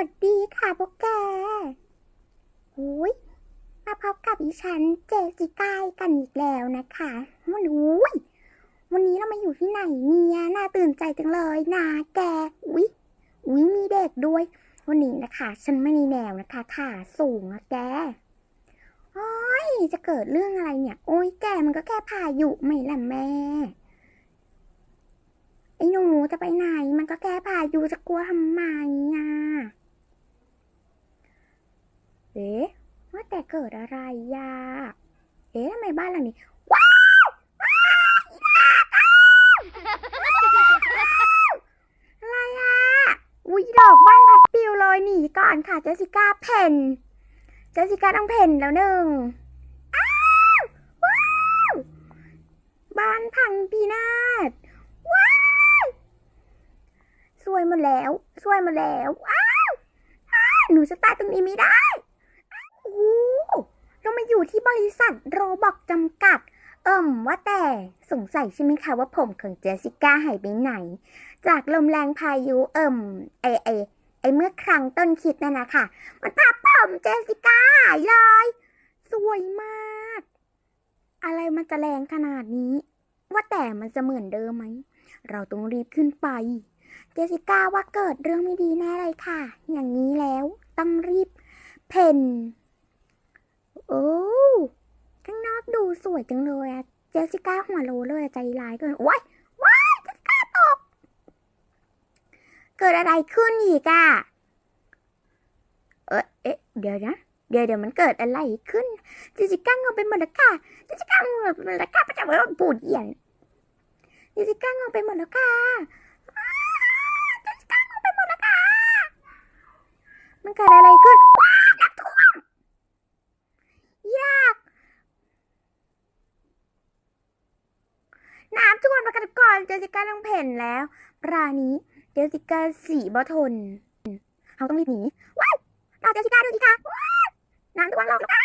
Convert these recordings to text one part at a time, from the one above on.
วัสดีค่ะพวกแกหุยมาพบกับอีฉันเจสิก้ากันอีกแล้วนะคะวันอุ้ยวันนี้เรามาอยู่ที่ไหนเนี่ยน่าตื่นใจจังเลยนะแก อุ้ยอุ้ยมีเด็กด้วย วันนี้นะคะ ฉันไม่ในแนวนะคะขาสูงอะแกโอ้ยจะเกิดเรื่องอะไรเนี่ย โอ้ยแกมันก็แค่พายุไม่ละแม่ไอ้หนูจะไปไหน มันก็แค่พายุจะกลัวทำไมอะ เอ๊ะว่าแต่เกิดอะไรยะเอ๊ะทำไมบ้านหลังนี้ ว้าวว้าวอีดอะไรอะอุ้ยดอกบ้านพัดปิวเลยหนีก่อนค่ะเจสิก้าเพนเจสิก้าต้องเพนแล้วหนึ่งว้าวบ้านพังปีนาศว้าวสวยหมดแล้ว สวยหมดแล้วว้าวหนูจะตายตรงนี้ไม่ได้ โอ้โหเรามา อยู่ที่บริษัทโรบอกจำกัด เอิ่มว่าแต่สงสัยใช่ไหมคะว่าผมของเจสสิก้าหายไปไหน จากลมแรงพายุเอิ่มไอไอไอเมื่อครั้งต้นคิดนั่นนะคะมันพาผมเจสสิก้าหายเลย สวยมาก อะไรมันจะแรงขนาดนี้ ว่าแต่มันจะเหมือนเดิมไหม เราต้องรีบขึ้นไปเจสิก้าว่าเกิดเรื่องไม่ดีแน่เลยค่ะ อย่างนี้แล้วต้องรีบเพน โอ้ข้างนอกดูสวยจังเลยอะเจสสิก้าหัวโลเลยใจร้ายเกินว้ายว้ายเจสสิก้าตก เกิดอะไรขึ้นอีกอะเออเอ๊ะ เดี๋ยวนะ เดี๋ยวเดี๋ยวมันเกิดอะไรขึ้นเจสสิก้างงไปหมดแล้วค่ะเจสสิก้างงไปหมดแล้วค่ะประจำวันปูดเอี่ยนเจสสิก้างงไปหมดแล้วค่ะอ้าเจสสิก้างงไปหมดแล้วค่ะมันเกิดอะไรขึ้นว้า ยาก น้ำทุกคนมากันก่อนเจสิก้าต้องเพ่นแล้ว ปรานี้เจสิก้าสีบอทนเขาต้องรีบหนีว้าวรอเจสิก้าดูสิคะว้าวน้ำท่วมลงแล้ว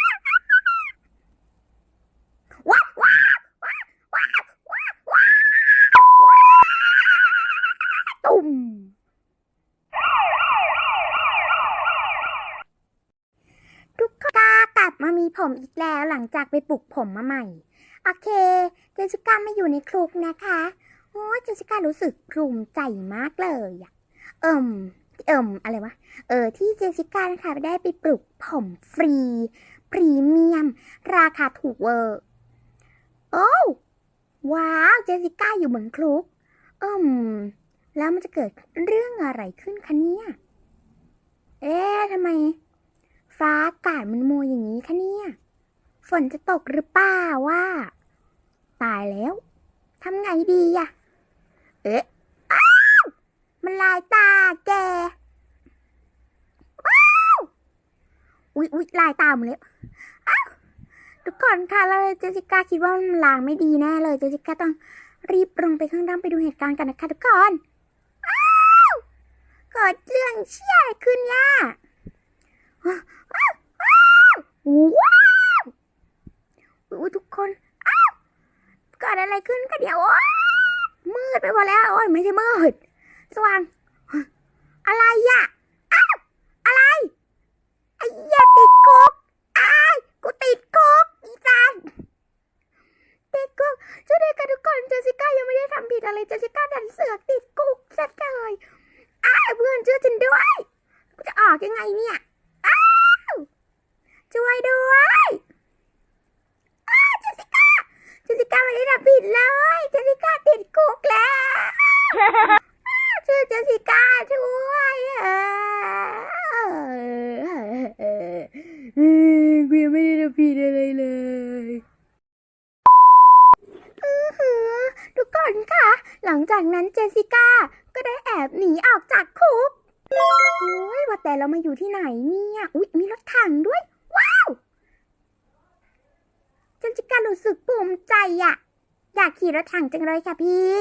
ว้าวว้าวว้าวว้าวว้าวว้าวตุ่ม ทุกคนกลับ มามีผมอีกแล้วหลังจากไปปลุกผมมาใหม่ โอเค เจสิก้าไม่อยู่ในคลุกนะคะโอ้เจสิก้ารู้สึกภูมิใจมากเลยอะเอิ่มเอิ่มอะไรวะ เออ ที่เจสิก้านะคะได้ไปปลุกผมฟรี พรีเมียม ราคาถูกเวอร์โอ้ว้าว เจสสิก้าอยู่เหมือนคลุกเอิ่มแล้วมันจะเกิดเรื่องอะไรขึ้นคะเนี่ย เอ๊ะทำไม ฟ้าอากาศมันมัวอย่างนี้คะเนี่ย ฝนจะตกหรือเปล่าว่า ตายแล้วทำไงดีอะเอ๊ะอ้าวมันลายตาแกว้าวอุ๊ยอุ๊ยลายตาหมดเลยอ้าวทุกคนค่ะแล้วเจสสิก้าคิดว่ามันลางไม่ดีแน่เลยเจสสิก้าต้องรีบลงไปข้างล่างไปดูเหตุการณ์กันนะคะทุกคนอ้าวเกิดเรื่องเชี่ยอะไรขึ้นเนี่ยว้าวว้า วว้าวอุ๊ยทุกคนอ้าวเกิดอะไรขึ้นกันเดี๋ยวมืดไปหมดแล้วโอ้ยไม่ใช่มืด สว่าง อะไรอะอ้าวอะไรไอ้เหี้ยติดคุกอ้ายกูติดคุกอีจันติดคุกช่วยด้วยกันทุกคนเจสิก้ายังไม่ได้ทำผิดอะไรเจสิก้าดันเสือกติดคุกซะเลยอ้ายเพื่อนช่วยฉันด้วยกูจะออกยังไงเนี่ย อ้าว ช่วยด้วยอ้าวเจสสิก้า เจ สสิก้าไม่ได้ทำผิดเลยเจสิก้าติดคุกแล้วช่วยเจสิก้าช่วยเออกูยังไม่ได้ทำผิดอะไรเลยอือหือทุกคนค่ะ หลังจากนั้นเจสิก้าก็ได้แอบหนีออกจากคุกโอ้ยว่าแต่เรามาอยู่ที่ไหนเนี่ย อุ๊ย มีรถถังด้วย ว้าวฉันจะการรู้สึกภูมิใจอะ อยากขี่รถถังจังเลยค่ะพี่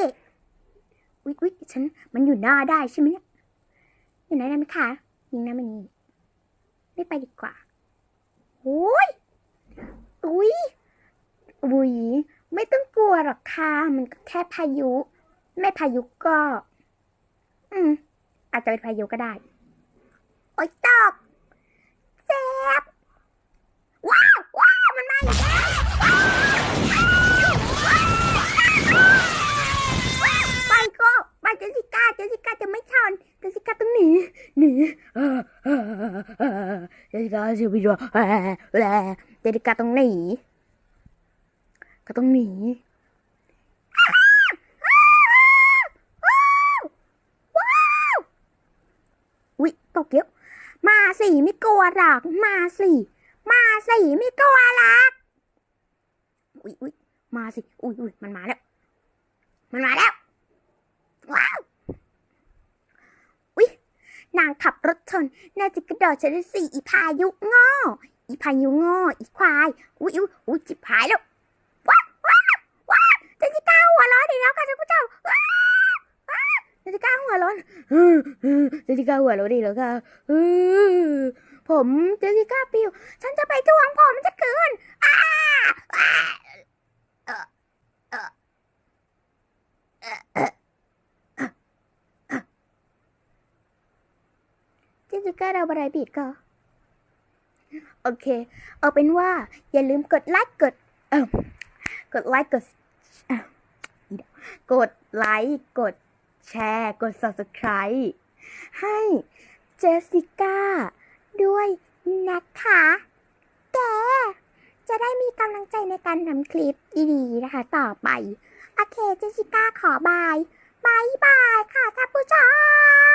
อุ๊ยอุ๊ยฉันมันอยู่หน้าได้ใช่ไหมเนี่ยอยู่ไหนได้ไหมคะยิงน้ำมันนี่ไม่ไปดีกว่าโอ้ยอุ๊ยอุ๊ยไม่ต้องกลัวหรอกค่ะมันก็แค่พายุ ไม่พายุก็ อืม อาจจะเป็นพายุก็ได้อ้ยตกเจ็บว้าวว้าวมันมาอีกแล้ว จสสิก้าต้องหนีหนีเออเออเออเออเจสิก้าสิบิดเออเออเจสิก้าต้องหนีก็ต้องหนีว้าวอุ๊ยตกเยอะมาสิไม่กลัวหรอกมาสิมาสิไม่กลัวหรอกอุ๊ยอุ๊ยมาสิอุ๊ยอุ๊ยมันมาแล้ว มันมาแล้ว ว้าว อุ๊ย นางขับรถ ชน น่าจะกระโดดชนสิอีพายุง่อีพายุง่อีควาย อุ๊ยอุ๊ยจิบหายแล้วว้าวว้าวว้าวเจสสิก้าหัวร้อนอีกแล้วค่ะท่านผู้ชมว้าวว้าวเจสสิก้าหัวร้อนอืมอืมเจสสิก้าหัวร้อนอีกแล้วค่ะอืมผมเจสสิก้าปิว ฉันจะไปทวงผมจะคืนอ้าอ้าเออเออเออเออเออ เจสสิก้าเราอะไรผิดก็ โอเค เอาเป็นว่า อย่าลืมกดไลค์กด เออกดไลค์กดกกดไลค์กดแชร์ กด subscribe ให้เจสสิก้าด้วยนะคะแกจะได้มีกำลังใจในการทำคลิปดีๆนะคะ ต่อไป โอเค เจสสิก้าขอบายบายบายค่ะท่านผู้ชม